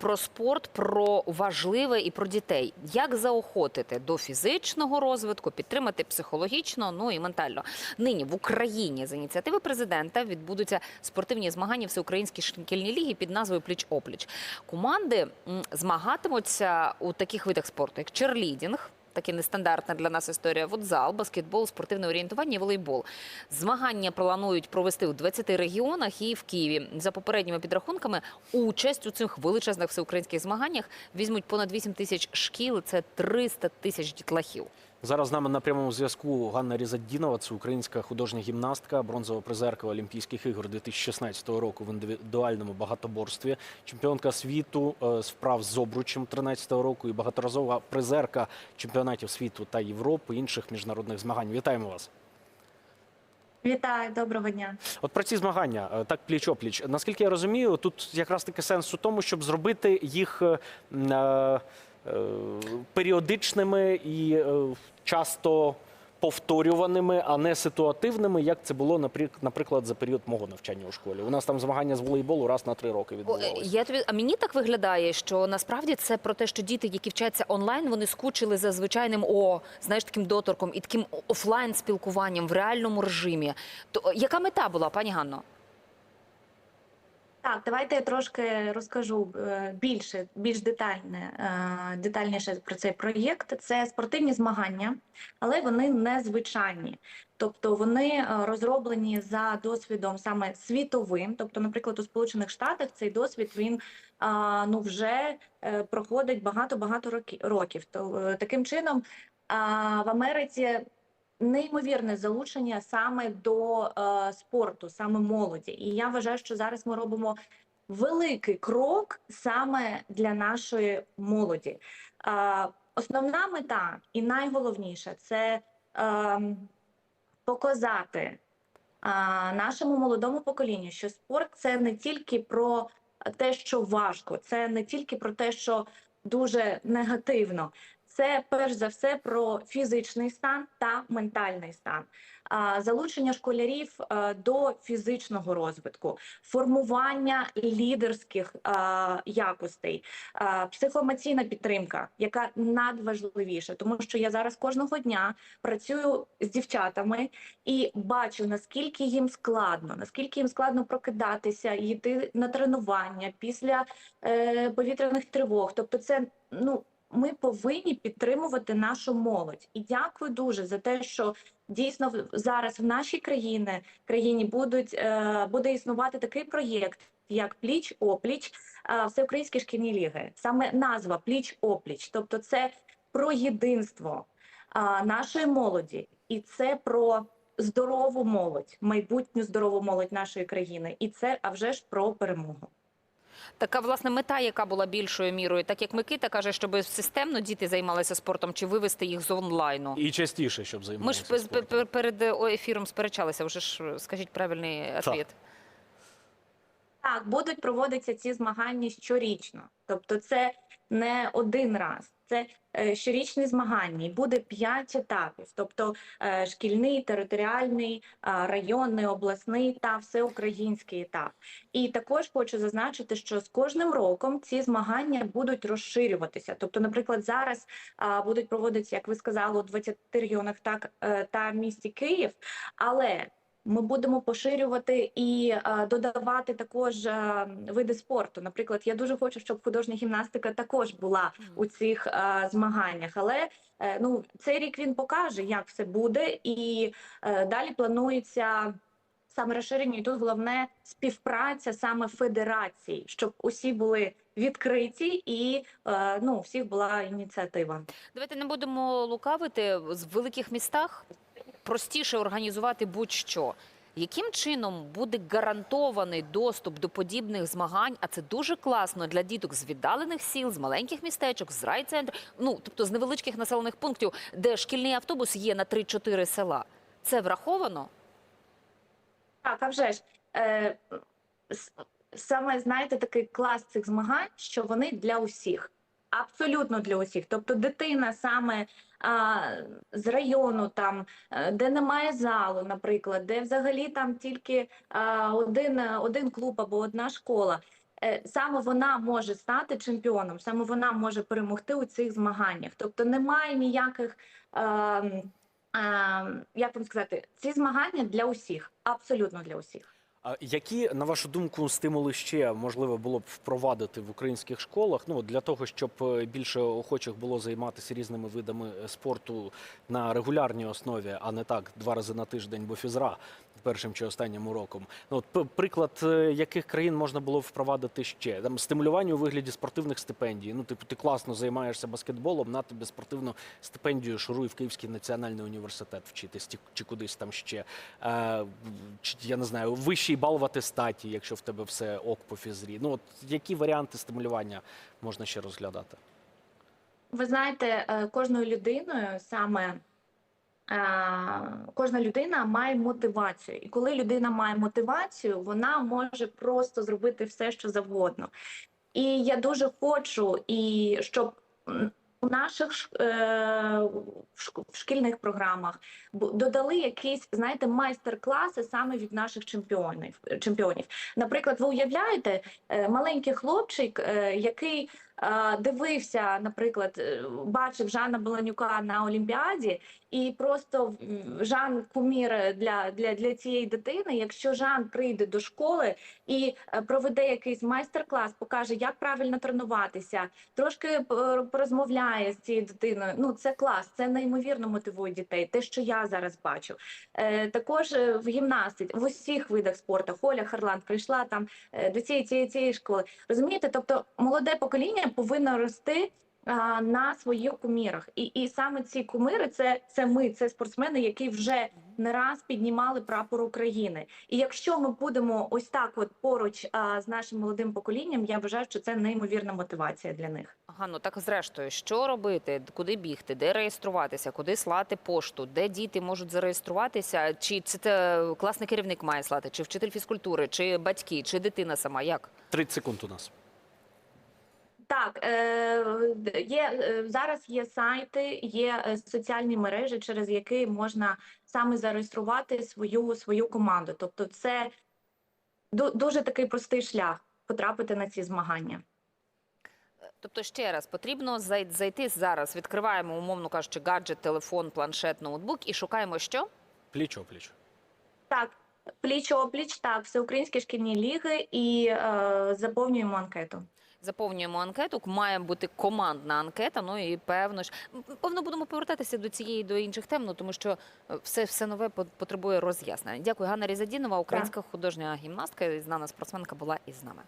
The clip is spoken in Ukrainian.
Про спорт, про важливе і про дітей. Як заохотити до фізичного розвитку, підтримати психологічно, ну і ментально. Нині в Україні з ініціативи президента відбудуться спортивні змагання всеукраїнській шкільній лігі під назвою Пліч опліч. Команди змагатимуться у таких видах спорту, як черлідінг. Таке нестандартна для нас історія. Футзал, баскетбол, спортивне орієнтування і волейбол. Змагання планують провести у 20 регіонах і в Києві. За попередніми підрахунками, участь у цих величезних всеукраїнських змаганнях візьмуть понад 8 тисяч шкіл. Це 300 тисяч дітлахів. Зараз з нами на прямому зв'язку Ганна Різаддінова, це українська художня гімнастка, бронзова призерка Олімпійських ігор 2016 року в індивідуальному багатоборстві, чемпіонка світу е, з вправ з обручем 13 року і багаторазова призерка чемпіонатів світу та Європи інших міжнародних змагань. Вітаємо вас! Вітаю, доброго дня. От про ці змагання, е, так пліч-опліч. Наскільки я розумію, тут якраз таки сенс у тому, щоб зробити їх е, періодичними і е, часто повторюваними, а не ситуативними, як це було наприклад за період мого навчання у школі. У нас там змагання з волейболу раз на три роки е, відбувалося. Тобі, а мені так виглядає, що насправді це про те, що діти, які вчаться онлайн, вони скучили за звичайним о, знаєш, таким доторком і таким офлайн спілкуванням в реальному режимі. То е, яка мета була, пані Ганно? Так, давайте я трошки розкажу е, більше, більш детальне, е, детальніше про цей проєкт. Це спортивні змагання, але вони незвичайні. Тобто вони е, розроблені за досвідом саме світовим. Тобто, наприклад, у Сполучених Штатах цей досвід він ну вже проходить багато-багато роки- років. Таким чином в Америці неймовірне залучення саме до е, спорту, саме молоді. І я вважаю, що зараз ми робимо великий крок саме для нашої молоді. Е, основна мета і найголовніше це е, показати е, нашому молодому поколінню, що спорт це не тільки про те, що важко, це не тільки про те, що дуже негативно. Це перш за все про фізичний стан та ментальний стан, залучення школярів е, до фізичного розвитку, формування лідерських е, якостей, е, психоемоційна підтримка, яка надважливіша, тому що я зараз кожного дня працюю з дівчатами і бачу наскільки їм складно, наскільки їм складно прокидатися, йти на тренування після повітряних тривог. Тобто, це ну ми повинні підтримувати нашу молодь. І дякую дуже за те, що дійсно зараз в нашій країні країні будуть е, буде існувати такий проєкт. Як пліч опліч е, всеукраїнські шкільні ліги, саме назва пліч опліч, тобто це про єдинство нашої молоді, і це про здорову молодь, майбутню здорову молодь нашої країни, і це а вже ж про перемогу. Така власне мета, яка була більшою мірою, так як Микита каже, щоб системно діти займалися спортом чи вивести їх з онлайну. І частіше, щоб Ми ж спортом. перед е, ефіром сперечалися. Вже ж е, скажіть правильний відповідь. Так, будуть проводитися ці змагання щорічно, тобто це не один раз. Це е, щорічні змагання, і буде п'ять етапів, тобто е, шкільний, територіальний, а, районний, обласний та всеукраїнський етап. І також хочу зазначити, що з кожним роком ці змагання будуть розширюватися. Тобто, наприклад, зараз будуть проводитися, як ви сказали, у 20 регіонах, так е, та місті Київ, але ми будемо поширювати і додавати також види спорту. Наприклад, я дуже хочу, щоб художня гімнастика також була у цих змаганнях. Але е, ну цей рік він покаже, як все буде, і е, далі планується. Саме розширення і тут головне співпраця саме федерацій, щоб усі були відкриті і е, ну всіх була ініціатива. Давайте не будемо лукавити з великих містах. Простіше організувати будь-що. Яким чином буде гарантований доступ до подібних змагань? А це дуже класно для діток з віддалених сіл, з маленьких містечок, з райцентрів, ну тобто з невеличких населених пунктів, де шкільний автобус є на 3-4 села. Це враховано? Так, а вже ж е, саме знаєте такий клас цих змагань, що вони для усіх, абсолютно для усіх. Тобто, дитина саме а, з району, там е, де немає залу, наприклад, де взагалі там тільки а, один, один клуб або одна школа. е, саме вона може стати чемпіоном, саме вона може перемогти у цих змаганнях. Тобто немає ніяких. ем, ем, як вам сказати, ці змагання для усіх, абсолютно для усіх. Які, на вашу думку, стимули ще можливо було б впровадити в українських школах? Ну для того, щоб е, більше охочих було займатися різними видами е, спорту на регулярній основі, а не так два рази на тиждень, бо фізра першим чи останнім уроком. Ну от приклад, е, яких країн можна було впровадити ще там стимулювання у вигляді спортивних стипендій. Ну, типу, ти класно займаєшся баскетболом, на тобі спортивну стипендію шуруй в Київський національний університет вчитись чи кудись там ще. Е, я не знаю, вищий бал в атестаті, якщо в тебе все ок по фізрі. Ну от які варіанти стимулювання можна ще розглядати? Ви знаєте, е, кожною людиною саме е, кожна людина має мотивацію. І коли людина має мотивацію, вона може просто зробити все, що завгодно. І я дуже хочу, і щоб у наших е, шкільних програмах додали якісь, знаєте, майстер-класи саме від наших чемпіонів. чемпіонів. Наприклад, ви уявляєте, е, маленький хлопчик, е, який дивився, наприклад, е, бачив Жана Баланюка на Олімпіаді, і просто Жан кумір для, для, для цієї дитини. Якщо Жан прийде до школи і проведе якийсь майстер-клас, покаже, як правильно тренуватися, трошки е, порозмовляє з цією дитиною. Ну це клас, це неймовірно мотивує дітей. Те, що я зараз бачу. Е, також е, в гімнастиці, в усіх видах спорту. Холя Харланд прийшла там е, до цієї цієї цієї школи. Розумієте, тобто молоде покоління повинно рости. А, На своїх кумірах, і і саме ці кумири, це це ми, це спортсмени, які вже не раз піднімали прапор України. І якщо ми будемо ось так, от поруч а, з нашим молодим поколінням, я вважаю, що це неймовірна мотивація для них. Ганно, так зрештою, що робити, куди бігти, де реєструватися, куди слати пошту, де діти можуть зареєструватися? Чи це, це класний керівник має слати, чи вчитель фізкультури, чи батьки, чи дитина сама? Як? 30 секунд у нас. Так, е, є е, зараз є сайти, є е, соціальні мережі, через які можна саме зареєструвати свою свою команду. Тобто, це дуже такий простий шлях потрапити на ці змагання. Тобто, ще раз, потрібно зайти зараз, відкриваємо, умовно кажучи, гаджет, телефон, планшет, ноутбук і шукаємо що? Пліч опліч. Так, пліч опліч, так, всеукраїнські шкільні ліги і е, заповнюємо анкету. Заповнюємо анкету, має бути командна анкета. Ну і певно ж певно будемо повертатися до цієї до інших тем, ну тому що е, все, все нове по- потребує роз'яснення. Дякую, Ганна Різадінова, українська художня гімнастка, і знана спортсменка була із нами.